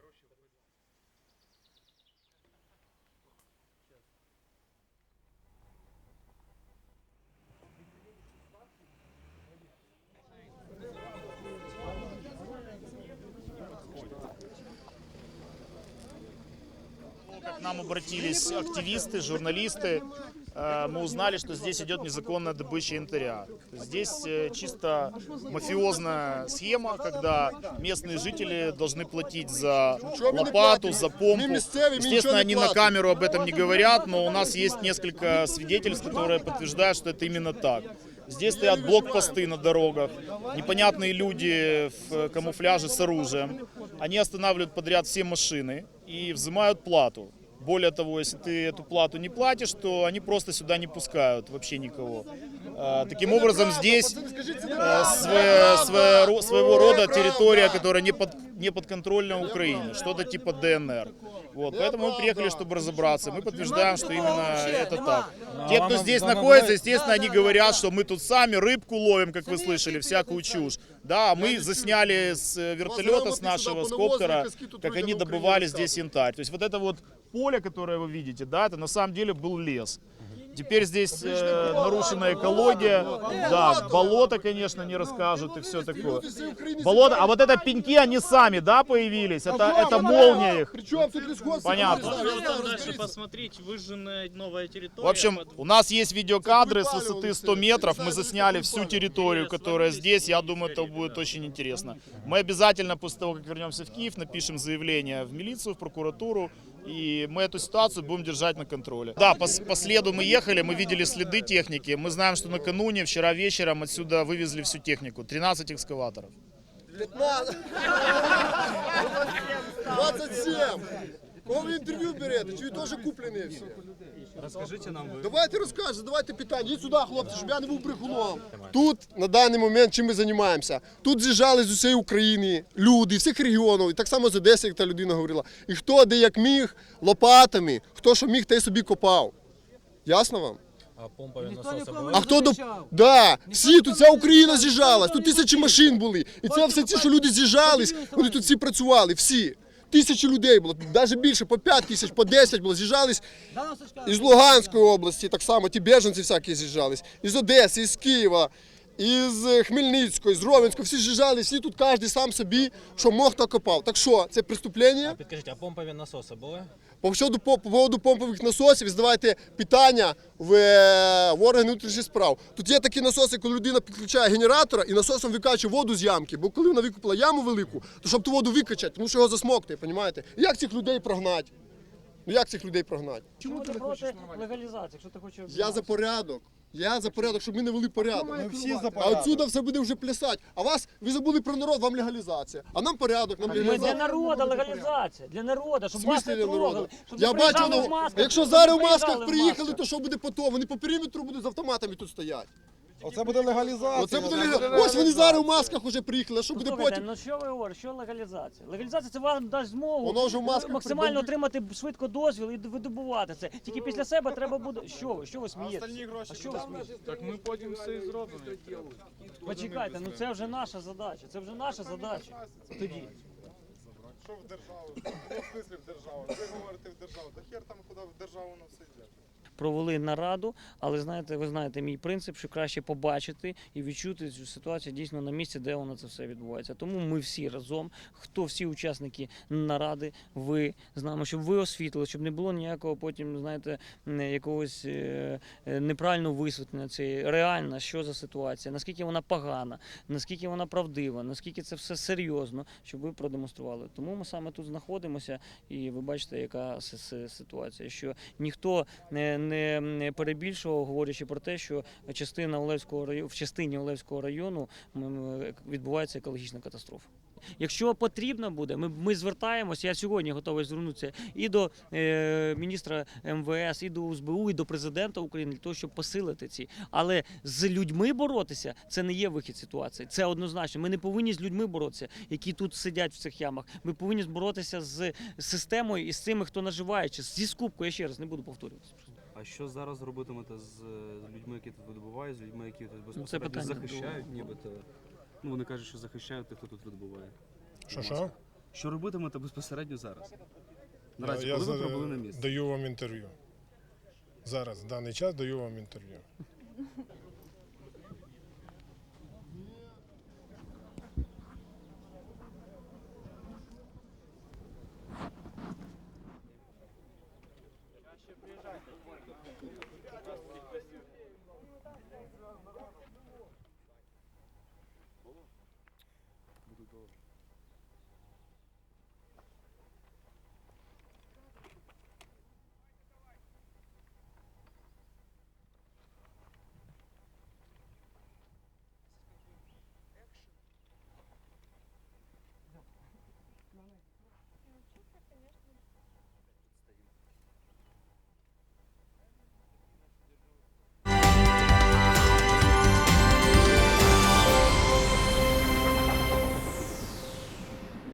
короче, вроде. К нам обратились активисты, журналисты. Э, Мы узнали, что здесь идет незаконная добыча янтаря. То есть Здесь э, чисто мафиозная схема, когда местные жители должны платить за Чого ми не лопату, платимо? за помпу. Ми місцеві, ми нічого Естественно, не они на платимо. камеру об этом не говорят, но у нас есть несколько свидетельств, которые подтверждают, что это именно так. Здесь стоят блокпосты на дорогах, непонятные люди в камуфляже с оружием. Они останавливают подряд все машины и взимают плату. Более того, если ты эту плату не платишь, то они просто сюда не пускают вообще никого. А, Таким образом, здесь э, свое- своего своего рода территория, которая не, под, не подконтрольна Украине, что-то типа ДНР. Вот, поэтому мы приехали, чтобы разобраться. Мы подтверждаем, что именно это так. Те, кто здесь находится, естественно, они говорят, что мы тут сами рыбку ловим, как вы слышали, всякую чушь. Да, мы засняли с э, вертолета, с нашего, с коптера, как они добывали здесь янтарь. То есть вот это вот поле, которое вы видите, да, это на самом деле был лес. Теперь здесь э, нарушена экология, да, болото, конечно, не расскажут и все такое. Болото, а вот это пеньки, они сами, да, появились? Это, это молния их. Причем тут лесхоз? Понятно. Дальше посмотреть, выжженная новая территория. В общем, у нас есть видеокадры с высоты 100 метров. Мы засняли всю территорию, которая здесь. Я думаю, это будет очень интересно. Мы обязательно после того, как вернемся в Киев, напишем заявление в милицию, в прокуратуру. И мы эту ситуацию будем держать на контроле. Да, по, с- по следу мы ехали, мы видели следы техники. Мы знаем, что накануне, вчера вечером отсюда вывезли всю технику. 13 экскаваторов. 15. 27. Кого ви інтерв'ю берете? Чи ви теж куплені всі? Розкажіть нам ви. Давайте розкажете, задавайте питання. Йдіть сюди, хлопці, щоб я не був брехуном. Тут на даний момент чим ми займаємося? Тут з'їжджали з усієї України люди, всіх регіонів, і так само з Одеси, як та людина говорила. І хто де як міг, лопатами, хто що міг, той собі копав. Ясно вам? А помпові насоси були? А хто до да, всі тут вся Україна з'їжджалась, тут тисячі машин були. І це все ті, що люди з'їжджались, вони тут всі працювали, всі. Тисячі людей було, навіть більше, по 5 тисяч, по 10 було, з'їжджались із Луганської області, так само ті біженці всякі з'їжджались, із Одеси, із Києва, із е, Хмельницької, з Ровенської, всі з'їжджали, всі тут кожен сам собі, що мог, то копав. Так що, це преступлення? Підкажіть, а помпові насоси були? По щодо по по поводу помпових насосів, задавайте питання в, е, в органи внутрішніх справ. Тут є такі насоси, коли людина підключає генератора і насосом викачує воду з ямки. Бо коли вона викупила яму велику, то щоб ту воду викачати, тому що його засмоктує, розумієте? Як цих людей прогнати? Ну як цих людей прогнати? Чому ти проти легалізації, якщо ти хочеш Я за порядок. Я за порядок, щоб ми не вели порядок. Ми всі за А порядок. отсюда все буде вже плясати. А вас ви забули про народ, вам легалізація. А нам порядок, нам Ми для легалізація. народу легалізація, для народу, В щоб вас смислі не для народу? Щоб Я не бачу, приїжджали ну, масках, якщо щоб зараз в масках приїжджали в приїхали, масках. то що буде потім? Вони по периметру будуть з автоматами тут стоять. Оце буде легалізація. Оце буде легалізація. Ось вони зараз в масках вже приїхали, а що буде Слухайте, потім? ну що ви говорите, що легалізація? Легалізація це вам дасть змогу Воно вже в масках максимально отримати швидко дозвіл і видобувати це. Тільки після себе треба буде. Що ви? Що ви смієтеся? А що ви смієтеся? Так ми потім все і зробимо. Почекайте, ну це вже наша задача. Це вже наша задача. Тоді. Що в державу? Ну, в смислі в державу? Ви говорите в державу. Та хер там куди в державу воно все йде. Провели нараду, але знаєте, ви знаєте мій принцип, що краще побачити і відчути цю ситуацію дійсно на місці, де воно це все відбувається. Тому ми всі разом, хто всі учасники наради, ви з нами, щоб ви освітлили, щоб не було ніякого потім, знаєте, якогось е, е, неправильного висвітлення цієї реальна, що за ситуація, наскільки вона погана, наскільки вона правдива, наскільки це все серйозно, щоб ви продемонстрували. Тому ми саме тут знаходимося, і ви бачите, яка ситуація, що ніхто не, не, перебільшував, говорячи про те, що частина Олевського району в частині Олевського району відбувається екологічна катастрофа. Якщо потрібно буде, ми, ми звертаємося. Я сьогодні готовий звернутися і до е, міністра МВС, і до УСБУ, і до президента України для того, щоб посилити ці. Але з людьми боротися це не є вихід ситуації. Це однозначно. Ми не повинні з людьми боротися, які тут сидять в цих ямах. Ми повинні боротися з системою і з цими, хто наживає, чи зі скупкою. Я ще раз не буду повторюватися. А що зараз робитимете з людьми, які тут видобувають, з людьми, які тут Ну, безпосередньо захищають, нібито? Ну вони кажуть, що захищають тих, хто тут відбуває. Що що? Що робитимете безпосередньо зараз? Наразі, я коли ви за- прибули на місце? даю вам інтерв'ю. Зараз, в даний час даю вам інтерв'ю. Google.